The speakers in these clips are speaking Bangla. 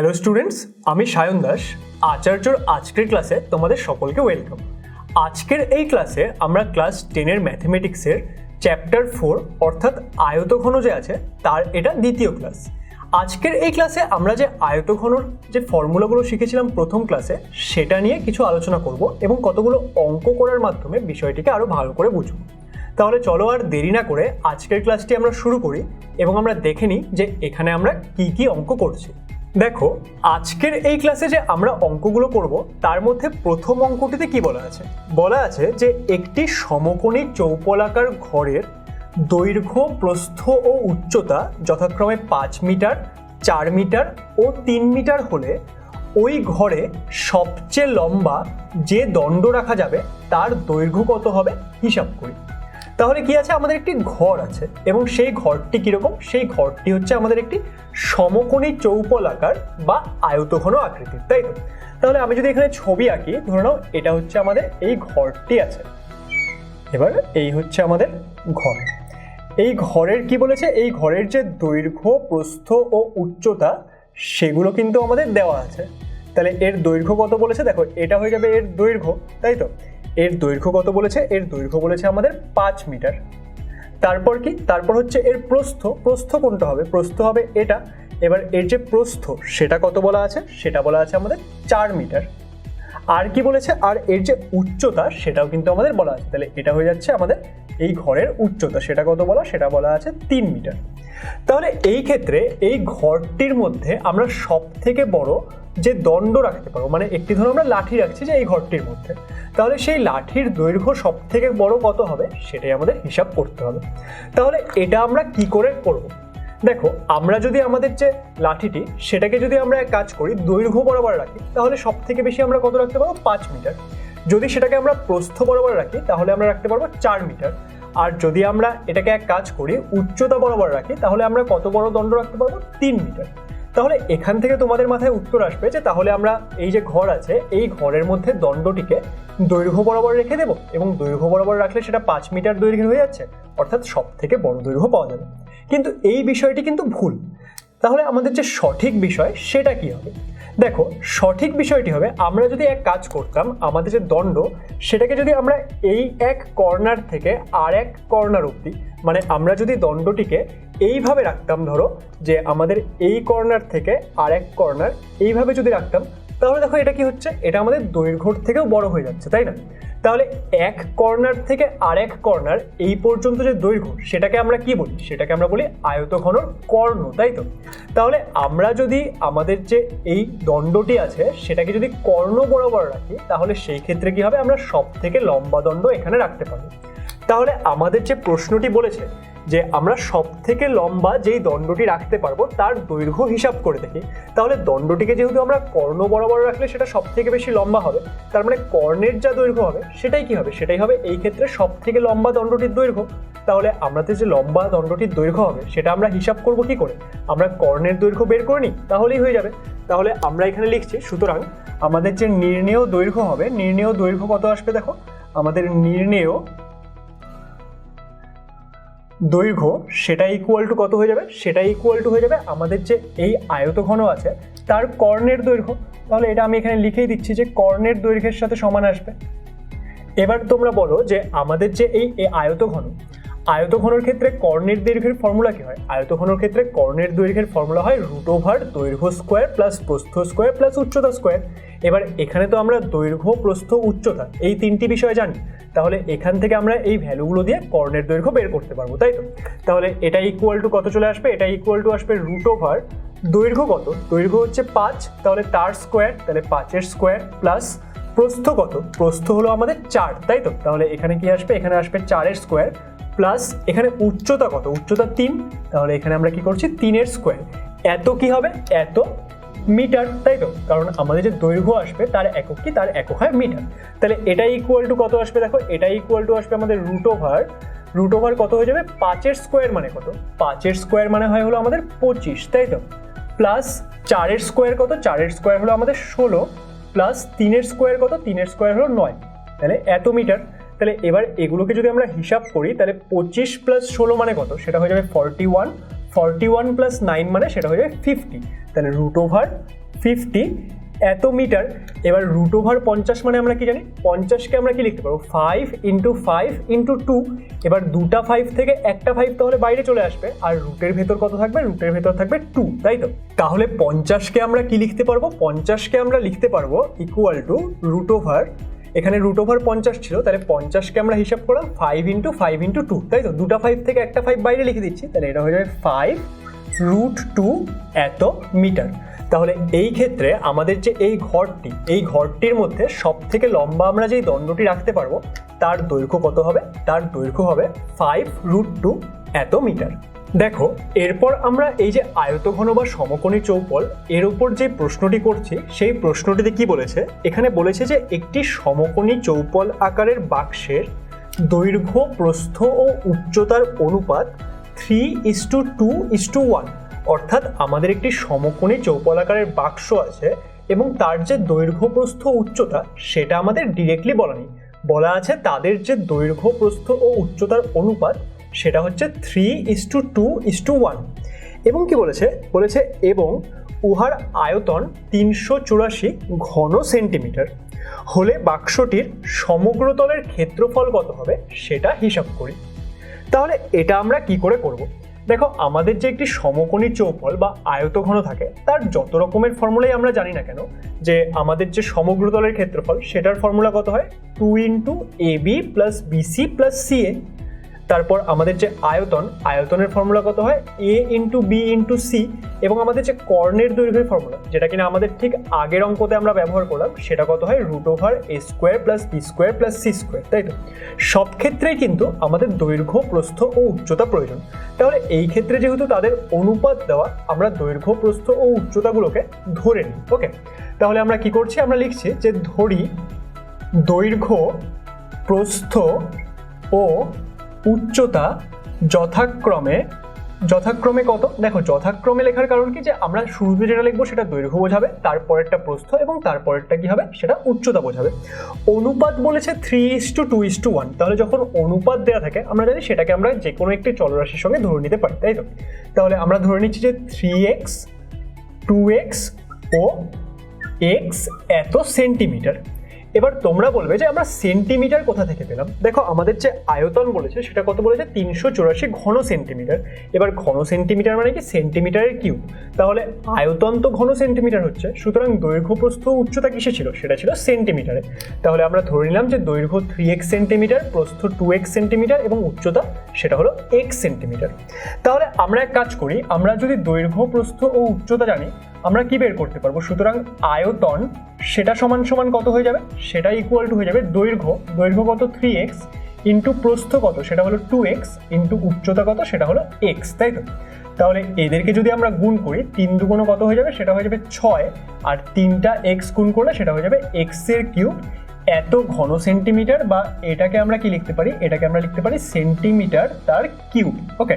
হ্যালো স্টুডেন্টস আমি সায়ন দাস আচার্যর আজকের ক্লাসে তোমাদের সকলকে ওয়েলকাম আজকের এই ক্লাসে আমরা ক্লাস টেনের ম্যাথমেটিক্সের চ্যাপ্টার ফোর অর্থাৎ আয়তঘন যে আছে, তার এটা দ্বিতীয় ক্লাস আজকের এই ক্লাসে আমরা যে আয়তঘনর যে ফর্মুলাগুলো শিখেছিলাম প্রথম ক্লাসে সেটা নিয়ে কিছু আলোচনা করব এবং কতগুলো অঙ্ক করার মাধ্যমে বিষয়টিকে আরও ভালো করে বুঝব। তাহলে চলো আর দেরি না করে আজকের ক্লাসটি আমরা শুরু করি এবং আমরা দেখে নিই যে এখানে আমরা কি কি অঙ্ক করছি। দেখো, আজকের এই ক্লাসে যে আমরা অঙ্কগুলো করব, তার মধ্যে প্রথম অঙ্কটিতে কি বলা আছে? বলা আছে যে একটি সমকোণী চৌপলাকার ঘরের দৈর্ঘ্য, প্রস্থ ও উচ্চতা যথাক্রমে পাঁচ মিটার, চার মিটার ও তিন মিটার হলে ওই ঘরে সবচেয়ে লম্বা যে দণ্ড রাখা যাবে, তার দৈর্ঘ্য কত হবে? হিসাব করি। তাহলে কি আছে? আমাদের একটি ঘর আছে। এবং সেই ঘরটি কীরকম? সেই ঘরটি হচ্ছে আমাদের একটি সমকোণী চৌপল আকার বা আয়তঘন আকৃতির তাই তো? তাহলে আমি যদি এখানে ছবি আঁকি, ধরে নাও এটা হচ্ছে আমাদের এই ঘরটি আছে। এবার এই হচ্ছে আমাদের ঘর। এই ঘরের কি বলেছে? এই ঘরের যে দৈর্ঘ্য, প্রস্থ ও উচ্চতা, সেগুলো কিন্তু আমাদের দেওয়া আছে। তাহলে এর দৈর্ঘ্য কত বলেছে? দেখো, এটা হয়ে যাবে এর দৈর্ঘ্য, তাই তো? এর দৈর্ঘ্য কত বলেছে? এর দৈর্ঘ্য বলেছে আমাদের পাঁচ মিটার। তারপর কি? তারপর হচ্ছে এর প্রস্থ। প্রস্থ কোনটা হবে? প্রস্থ হবে এটা। এবার এর যে প্রস্থ, সেটা কত বলা আছে? সেটা বলা আছে আমাদের চার মিটার। আর কি বলেছে? আর এর যে উচ্চতা, সেটাও কিন্তু আমাদের বলা আছে। তাহলে এটা হয়ে যাচ্ছে আমাদের এই ঘরের উচ্চতা। সেটা কত বলা? সেটা বলা আছে তিন মিটার। তাহলে এই ক্ষেত্রে এই ঘরটির মধ্যে আমরা সব থেকে বড় যে দণ্ড রাখতে পারব মানে একটি ধরো আমরা লাঠি রাখছি যে এই ঘরটির মধ্যে, তাহলে সেই লাঠির দৈর্ঘ্য সব থেকে বড় কত হবে? সেটাই আমাদের হিসাব করতে হবে। তাহলে এটা আমরা কি করে করব? দেখো, আমরা যদি আমাদের যে লাঠিটি, সেটাকে যদি আমরা এক কাজ করি, দৈর্ঘ্য বরাবর রাখি, তাহলে সব থেকে বেশি আমরা কত রাখতে পারব? পাঁচ মিটার। যদি সেটাকে আমরা প্রস্থ বরাবর রাখি, তাহলে আমরা রাখতে পারব চার মিটার। আর যদি আমরা এটাকে এক কাজ করি, উচ্চতা বরাবর রাখি, তাহলে আমরা কত বড় দণ্ড রাখতে পারব? তিন মিটার। তাহলে এখান থেকে তোমাদের মাথায় উত্তর আসবে যে তাহলে আমরা এই যে ঘর আছে, এই ঘরের মধ্যে দণ্ডটিকে দৈর্ঘ্য বরাবর রেখে দেবো এবং দৈর্ঘ্য বরাবর রাখলে সেটা পাঁচ মিটার দৈর্ঘ্যের হয়ে যাচ্ছে, অর্থাৎ সব থেকে বড় দৈর্ঘ্য পাওয়া যাবে। কিন্তু এই বিষয়টি কিন্তু ভুল। তাহলে আমাদের যে সঠিক বিষয়, সেটা কি হবে? দেখো, সঠিক বিষয়টি হবে, আমরা যদি এক কাজ করতাম, আমাদের যে দণ্ড, সেটাকে যদি আমরা এই এক কর্নার থেকে আর এক কর্নার অবধি মানে আমরা যদি দণ্ডটিকে এইভাবে রাখতাম ধরো, যে আমাদের এই কর্নার থেকে আর এক কর্নার এইভাবে যদি রাখতাম, তাহলে দেখো এটা কি হচ্ছে? এটা আমাদের দৈর্ঘ্যর থেকেও বড় হয়ে যাচ্ছে, তাই না? তাহলে এক কর্নার থেকে আরেক কর্নার এই পর্যন্ত যে দৈর্ঘ্য, সেটাকে আমরা কি বলি? সেটাকে আমরা বলি আয়তঘনর কর্ণ, তাই তো? তাহলে আমরা যদি আমাদের যে এই দণ্ডটি আছে, সেটাকে যদি কর্ণ বরাবর রাখি, তাহলে সেই ক্ষেত্রে কি হবে? আমরা সব থেকে লম্বা দণ্ড এখানে রাখতে পারি তাহলে আমাদের যে প্রশ্নটি বলেছে যে আমরা সব থেকে লম্বা যেই দণ্ডটি রাখতে পারব, তার দৈর্ঘ্য হিসাব করে দেখি। তাহলে দণ্ডটিকে যেহেতু আমরা কর্ণ বরাবর রাখলে সেটা সব থেকে বেশি লম্বা হবে, তার মানে কর্ণের যা দৈর্ঘ্য হবে, সেটাই কি হবে? সেটাই হবে এই ক্ষেত্রে সব থেকে লম্বা দণ্ডটির দৈর্ঘ্য। তাহলে আমাদের যে লম্বা দণ্ডটির দৈর্ঘ্য হবে, সেটা আমরা হিসাব করব কি করে? আমরা কর্ণের দৈর্ঘ্য বের করে নিই, তাহলেই হয়ে যাবে। তাহলে আমরা এখানে লিখছি, সুতরাং আমাদের যে নির্ণেয় দৈর্ঘ্য হবে, নির্ণেয় দৈর্ঘ্য কত আসবে দেখো? আমাদের নির্ণেয় দৈর্ঘ্য, সেটা ইকুয়াল টু কত হয়ে যাবে? সেটা ইকুয়াল টু হয়ে যাবে আমাদের যে এই আয়তঘন আছে, তার কর্ণের দৈর্ঘ্য। তাহলে এটা আমি এখানে লিখেই দিচ্ছি যে কর্ণের দৈর্ঘ্যের সাথে সমান আসবে। এবার তোমরা বলো যে আমাদের যে এই আয়তঘন, আয়তঘনর ক্ষেত্রে কর্ণের দৈর্ঘ্যের ফর্মুলা কি হয়? আয়তঘনর ক্ষেত্রে কর্ণের দৈর্ঘ্যের ফর্মুলা হয় রুট ওভার দৈর্ঘ্য স্কোয়ার প্লাস প্রস্থ স্কোয়ার প্লাস উচ্চতা স্কোয়ার এবার এখানে তো আমরা দৈর্ঘ্য, প্রস্থ, উচ্চতা, এই তিনটি বিষয় জানি। তাহলে এখান থেকে আমরা এই ভ্যালুগুলো দিয়ে কর্ণের দৈর্ঘ্য বের করতে পারব, তাই তো? তাহলে এটা ইকুয়াল টু কত চলে আসবে? এটা ইকুয়াল টু আসবে রুট ওভার দৈর্ঘ্য কত? দৈর্ঘ্য হচ্ছে পাঁচ, তাহলে তার স্কোয়ার তাহলে পাঁচের স্কোয়ার প্লাস প্রস্থ কত? প্রস্থ হলো আমাদের চার, তাই তো? তাহলে এখানে কি আসবে? এখানে আসবে চারের স্কোয়ার প্লাস এখানে উচ্চতা কত? উচ্চতা তিন, তাহলে এখানে আমরা কি করছি? তিনের স্কোয়ার এত কি হবে? এত মিটার তাই তো? কারণ আমাদের যে দৈর্ঘ্য আসবে, তার একক কি? তার একক হয় মিটার তাহলে এটা ইকুয়াল টু কত আসবে দেখো? এটা ইকুয়াল টু আসবে আমাদের রুট ওভার রুট ওভার কত হয়ে যাবে? পাঁচের স্কোয়ার মানে কত? পাঁচের স্কোয়ার মানে হয় হলো আমাদের পঁচিশ, তাই তো? প্লাস চারের স্কোয়ার কত? চারের স্কোয়ার হলো আমাদের ষোলো প্লাস তিনের স্কোয়ার কত? তিনের স্কোয়ার হলো নয়। তাহলে এত মিটার তাহলে এবার এগুলোকে যদি আমরা হিসাব করি, তাহলে পঁচিশ প্লাস ষোলো মানে কত? সেটা হয়ে যাবে forty one forty one plus nine মানে সেটা হয়ে যাবে ফিফটি তাহলে রুট ওভার ফিফটি এত মিটার এবার রুট ওভার পঞ্চাশ মানে আমরা কি জানি? পঞ্চাশকে আমরা কি লিখতে পারব? Five into five into two এবার দুটা ফাইভ থেকে একটা ফাইভ তাহলে বাইরে চলে আসবে, আর রুটের ভেতর কত থাকবে? রুটের ভেতর থাকবে টু তাই তো? তাহলে পঞ্চাশকে আমরা কি লিখতে পারব? পঞ্চাশকে আমরা লিখতে পারব ইকুয়াল টু রুট ওভার এখানে রুট ওভার পঞ্চাশ ছিল, তাহলে পঞ্চাশকে আমরা হিসাব করলাম five into five into two তাই তো? দুটা ফাইভ থেকে একটা ফাইভ বাইরে লিখে দিচ্ছি, তাহলে এটা হয়ে যাবে ফাইভ রুট টু এত মিটার তাহলে এই ক্ষেত্রে আমাদের যে এই ঘরটি, এই ঘরটির মধ্যে সব থেকে লম্বা আমরা যেই দণ্ডটি রাখতে পারব, তার দৈর্ঘ্য কত হবে? তার দৈর্ঘ্য হবে ফাইভ রুট টু এত মিটার দেখো, এরপর আমরা এই যে আয়তঘন বা সমকোণী চৌপল এর উপর যে প্রশ্নটি করছি, সেই প্রশ্নটিতে কি বলেছে? এখানে বলেছে যে একটি সমকোণী চৌপল আকারের বাক্সের দৈর্ঘ্য, প্রস্থ ও উচ্চতার অনুপাত three is to two is to one অর্থাৎ আমাদের একটি সমকোণী চৌপল আকারের বাক্স আছে এবং তার যে দৈর্ঘ্য, প্রস্থ উচ্চতা, সেটা আমাদের ডিরেক্টলি বলা নেই। বলা আছে তাদের যে দৈর্ঘ্য, প্রস্থ ও উচ্চতার অনুপাত সেটা হচ্ছে three is to two is to one এবং কি বলেছে? বলেছে এবং উহার আয়তন তিনশো চুরাশি ঘন সেন্টিমিটার। হলে বাক্সটির সমগ্রতলের ক্ষেত্রফল কত হবে? সেটা হিসাব করি। তাহলে এটা আমরা কি করে করব? দেখো, আমাদের যে একটি সমকোণী চৌপল বা আয়তঘন থাকে, তার যত রকমের ফর্মুলাই আমরা জানি না কেন, যে আমাদের যে সমগ্রতলের ক্ষেত্রফল, সেটার ফর্মুলা কত হয়? Two into A B plus B C plus C A তারপর আমাদের যে আয়তন, আয়তনের ফর্মুলা কত হয়? A into B into C এবং আমাদের যে কর্ণের দৈর্ঘ্যের ফর্মুলা যেটা কিনা আমাদের ঠিক আগের অঙ্কতে আমরা ব্যবহার করলাম, সেটা কত হয়? Root over A square plus B square plus C square তাই তো? সব ক্ষেত্রেই কিন্তু আমাদের দৈর্ঘ্য, প্রস্থ ও উচ্চতা প্রয়োজন। তাহলে এই ক্ষেত্রে যেহেতু তাদের অনুপাত দেওয়া, আমরা দৈর্ঘ্য, প্রস্থ ও উচ্চতাগুলোকে ধরে নিই, ওকে? তাহলে আমরা কি করছি? আমরা লিখছি যে ধরি দৈর্ঘ্য, প্রস্থ ও উচ্চতা যথাক্রমে যথাক্রমে কত? দেখো, যথাক্রমে লেখার কারণ কি? যে আমরা শুরুতে যেটা লিখব সেটা দৈর্ঘ্য বোঝাবে, তারপরেরটা প্রস্থ এবং তারপরেরটা কি হবে? সেটা উচ্চতা বোঝাবে। অনুপাত বলেছে three is to two is to one তাহলে যখন অনুপাত দেওয়া থাকে, আমরা জানি সেটাকে আমরা যে কোনো একটি চলরাশির সঙ্গে ধরে নিতে পারি, তাই তো? তাহলে আমরা ধরে নিচ্ছি যে থ্রি এক্স টু এক্স ও এক্স এত সেন্টিমিটার এবার তোমরা বলবে যে আমরা সেন্টিমিটার কোথা থেকে পেলাম? দেখো, আমাদের যে আয়তন বলেছে, সেটা কত বলেছে? তিনশো চুরাশি ঘন সেন্টিমিটার। এবার ঘন সেন্টিমিটার মানে কি? সেন্টিমিটারের কিউ তাহলে আয়তন তো ঘন সেন্টিমিটার হচ্ছে, সুতরাং দৈর্ঘ্য, প্রস্থ, উচ্চতা কিসে ছিল? সেটা ছিল সেন্টিমিটারে। তাহলে আমরা ধরে নিলাম যে দৈর্ঘ্য থ্রি এক্স সেন্টিমিটার, প্রস্থ টু এক্স সেন্টিমিটার এবং উচ্চতা সেটা হলো এক্স সেন্টিমিটার। তাহলে আমরা এক কাজ করি, আমরা যদি দৈর্ঘ্য, প্রস্থ ও উচ্চতা জানি আমরা কি বের করতে পারব? সুতরাং আয়তন সেটা সমান সমান কত হয়ে যাবে? সেটা ইকুয়াল টু হয়ে যাবে দৈর্ঘ্য। দৈর্ঘ্য কত? থ্রি এক্স ইন্টু প্রস্থ কত? সেটা হলো টু এক্স ইন্টু উচ্চতা কত? সেটা হলো এক্স তাই তো? তাহলে এদেরকে যদি আমরা গুণ করি, তিন দুগুণ কত হয়ে যাবে? সেটা হয়ে যাবে ছয়। আর তিনটা এক্স গুণ করলে সেটা হয়ে যাবে এক্সের কিউব। এত ঘন সেন্টিমিটার বা এটাকে আমরা কি লিখতে পারি? এটাকে আমরা লিখতে পারি সেন্টিমিটার তার কিউব। ওকে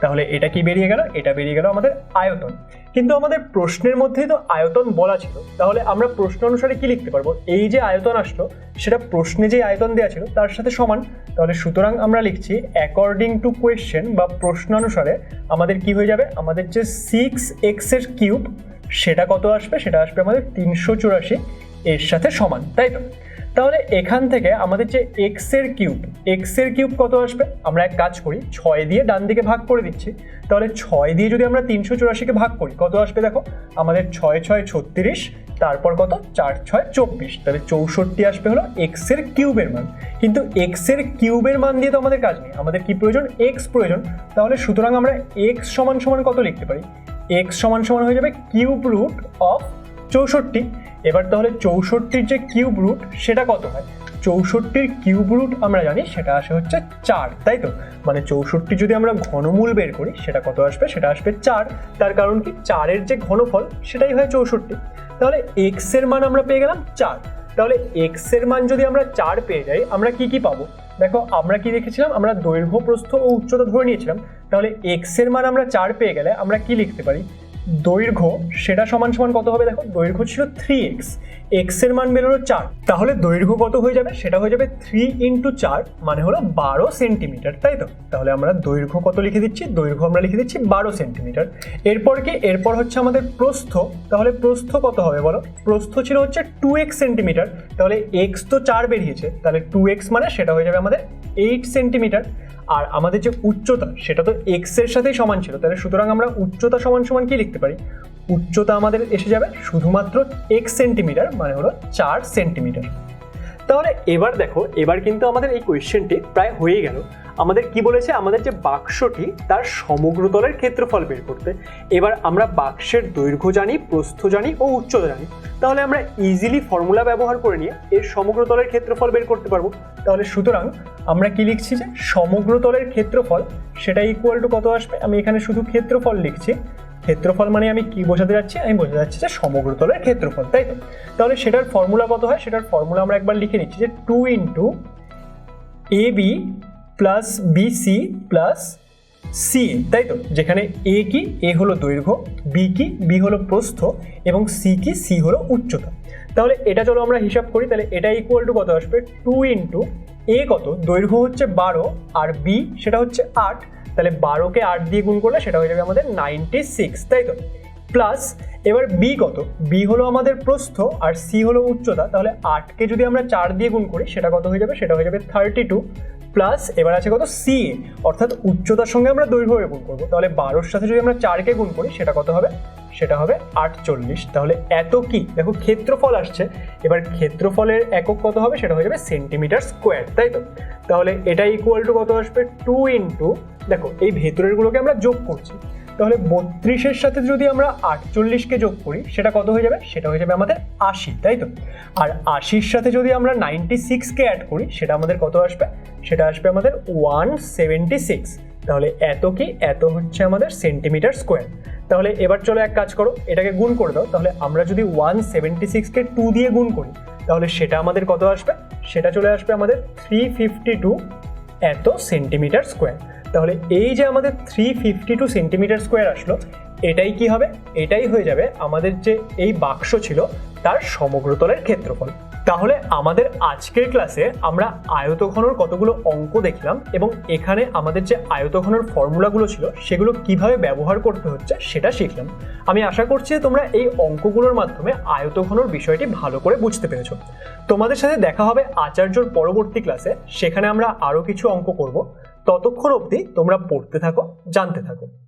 তাহলে এটা কি বেরিয়ে গেল? এটা বেরিয়ে গেল আমাদের আয়তন। কিন্তু আমাদের প্রশ্নের মধ্যেই তো আয়তন বলা ছিল। তাহলে আমরা প্রশ্ন অনুসারে কি লিখতে পারব? এই যে আয়তন আসলো, সেটা প্রশ্নে যে আয়তন দেওয়া ছিল, তার সাথে সমান। তাহলে সুতরাং আমরা লিখছি অ্যাকর্ডিং টু কোয়েশ্চেন বা প্রশ্ন অনুসারে আমাদের কি হয়ে যাবে? আমাদের যে সিক্স এক্সের কিউব সেটা কত আসবে? সেটা আসবে আমাদের তিনশো চুরাশি, এর সাথে সমান, তাই তো? তাহলে এখান থেকে আমাদের যে এক্সের কিউব এক্সের কিউব কত আসবে? আমরা এক কাজ করি, ছয় দিয়ে ডান দিকে ভাগ করে দিচ্ছি। তাহলে ছয় দিয়ে যদি আমরা তিনশো চুরাশিকে ভাগ করি, কত আসবে দেখো? আমাদের ছয় ছয় ছত্রিশ, তারপর কত? চার ছয় চব্বিশ। তাহলে চৌষট্টি আসবে হলো এক্সের কিউবের মান। কিন্তু এক্সের কিউবের মান দিয়ে তো আমাদের কাজ নেই। আমাদের কি প্রয়োজন? এক্স প্রয়োজন। তাহলে সুতরাং আমরা এক্স সমান সমান কত লিখতে পারি? এক্স সমান সমান হয়ে যাবে কিউব রুট অফ চৌষট্টি। এবার তাহলে চৌষট্টির যে কিউব রুট, সেটা কত হয়? চৌষট্টির কিউব রুট আমরা জানি, সেটা আসে হচ্ছে চার, তাই তো? মানে চৌষট্টি যদি আমরা ঘনমূল বের করি, সেটা কত আসবে? সেটা আসবে চার। তার কারণ কি? চারের যে ঘনফল, সেটাই হয় চৌষট্টি। তাহলে এক্সের মান আমরা পেয়ে গেলাম চার। তাহলে এক্সের মান যদি আমরা চার পেয়ে যাই, আমরা কি কি পাবো? দেখো, আমরা কি দেখেছিলাম? আমরা দৈর্ঘ্য প্রস্থ ও উচ্চতা ধরে নিয়েছিলাম। তাহলে এক্সের মান আমরা চার পেয়ে গেলে আমরা কি লিখতে পারি? দৈর্ঘ্য, সেটা সমান সমান কত হবে দেখো? দৈর্ঘ্য ছিল থ্রি এক্স এক্সের মান বেরোলো চার। তাহলে দৈর্ঘ্য কত হয়ে যাবে? সেটা হয়ে যাবে থ্রি ইন্টু চার মানে হলো বারো সেন্টিমিটার তাই তো? তাহলে আমরা দৈর্ঘ্য কত লিখে দিচ্ছি? দৈর্ঘ্য আমরা লিখে দিচ্ছি বারো সেন্টিমিটার এরপর কি? এরপর হচ্ছে আমাদের প্রস্থ। তাহলে প্রস্থ কত হবে বলো? প্রস্থ ছিল হচ্ছে টু এক্স সেন্টিমিটার তাহলে এক্স তো চার বেরিয়েছে। তাহলে টু এক্স মানে সেটা হয়ে যাবে আমাদের এইট সেন্টিমিটার আর আমাদের যে উচ্চতা, সেটা তো এক্সের সাথেই সমান ছিল। তাহলে সুতরাং আমরা উচ্চতা সমান সমান কি লিখতে পারি? উচ্চতা আমাদের এসে যাবে শুধুমাত্র এক্স সেন্টিমিটার মানে হলো চার সেন্টিমিটার তাহলে এবার দেখো, এবার কিন্তু আমাদের এই কোয়েশ্চেনটি প্রায় হয়ে গেল। আমাদের কি বলেছে? আমাদের যে বাক্সটি, তার সমগ্রতলের ক্ষেত্রফল বের করতে। এবার আমরা বাক্সের দৈর্ঘ্য জানি, প্রস্থ জানি ও উচ্চতা জানি। তাহলে আমরা ইজিলি ফর্মুলা ব্যবহার করে নিয়ে এর সমগ্রতলের ক্ষেত্রফল বের করতে পারব। তাহলে সুতরাং আমরা কি লিখছি যে, সমগ্রতলের ক্ষেত্রফল, সেটা ইকুয়াল টু কত আসবে? আমি এখানে শুধু ক্ষেত্রফল লিখছি। ক্ষেত্রফল মানে আমি কি বোঝাতে যাচ্ছি? আমি বোঝাতে যাচ্ছি যে সমগ্রতলের ক্ষেত্রফল, তাই তো? তাহলে সেটার ফর্মুলা কত হয়? সেটার ফর্মুলা আমরা একবার লিখে নিচ্ছি যে two into A B plus B C plus C তাই তো? যেখানে এ কি এ হলো দৈর্ঘ্য বি কি বি হলো প্রস্থ, এবং সি কি সি হলো উচ্চতা। তাহলে এটা চলো আমরা হিসাব করি, তাহলে এটা ইকুয়াল টু কত আসবে? টু ইন্টু এ কত? দৈর্ঘ্য হচ্ছে বারো, আর বি সেটা হচ্ছে আট। তাহলে বারোকে আট দিয়ে গুণ করলে সেটা হয়ে যাবে আমাদের নাইনটি সিক্স তাই তো? প্লাস এবার বি কত? বি হলো আমাদের প্রস্থ, আর সি হলো উচ্চতা। তাহলে আটকে যদি আমরা চার দিয়ে গুণ করি, সেটা কত হয়ে যাবে? সেটা হয়ে যাবে থার্টি টু প্লাস এবার আছে কত সি অর্থাৎ উচ্চতার সঙ্গে আমরা দৈর্ঘ্য গুণ করব। তাহলে বারোর সাথে যদি আমরা চারকে গুণ করি, সেটা কত হবে? সেটা হবে আটচল্লিশ। তাহলে এত কি? দেখো ক্ষেত্রফল আসছে। এবার ক্ষেত্রফলের একক কত হবে? সেটা হয়ে যাবে সেন্টিমিটার স্কোয়ার তাই তো? তাহলে এটা ইকুয়াল টু কত আসবে? টু ইন্টু দেখো এই ভেতরেরগুলোকে আমরা যোগ করছি। তাহলে বত্রিশের সাথে যদি আমরা আটচল্লিশকে যোগ করি, সেটা কত হয়ে যাবে? সেটা হয়ে যাবে আমাদের আশি, তাই তো? আর আশির সাথে যদি আমরা নাইনটি সিক্সকে অ্যাড করি, সেটা আমাদের কত আসবে? সেটা আসবে আমাদের ওয়ান সেভেন্টি সিক্স। তাহলে এত কি? এত হচ্ছে আমাদের সেন্টিমিটার স্কোয়ার। তাহলে এবার চলো এক কাজ করো, এটাকে গুণ করে দাও। তাহলে আমরা যদি ওয়ান সেভেন্টি সিক্সকে টু দিয়ে গুণ করি, তাহলে সেটা আমাদের কত আসবে? সেটা চলে আসবে আমাদের থ্রি ফিফটি টু এত সেন্টিমিটার স্কোয়ার। তাহলে এই যে আমাদের three fifty two centimetre square আসলো, এটাই কি হবে? এটাই হয়ে যাবে আমাদের যে এই বাক্স ছিল, তার সমগ্রতলের ক্ষেত্রফল। তাহলে আমাদের আজকের ক্লাসে আমরা আয়তঘনর কতগুলো অঙ্ক দেখলাম এবং এখানে আমাদের যে আয়তঘনর ফর্মুলাগুলো ছিল, সেগুলো কীভাবে ব্যবহার করতে হচ্ছে সেটা শিখলাম। আমি আশা করছি তোমরা এই অঙ্কগুলোর মাধ্যমে আয়তঘনর বিষয়টি ভালো করে বুঝতে পেরেছ। তোমাদের সাথে দেখা হবে আচার্যর পরবর্তী ক্লাসে সেখানে আমরা আরও কিছু অঙ্ক করব। ততক্ষণ অবধি তোমরা পড়তে থাকো জানতে থাকো।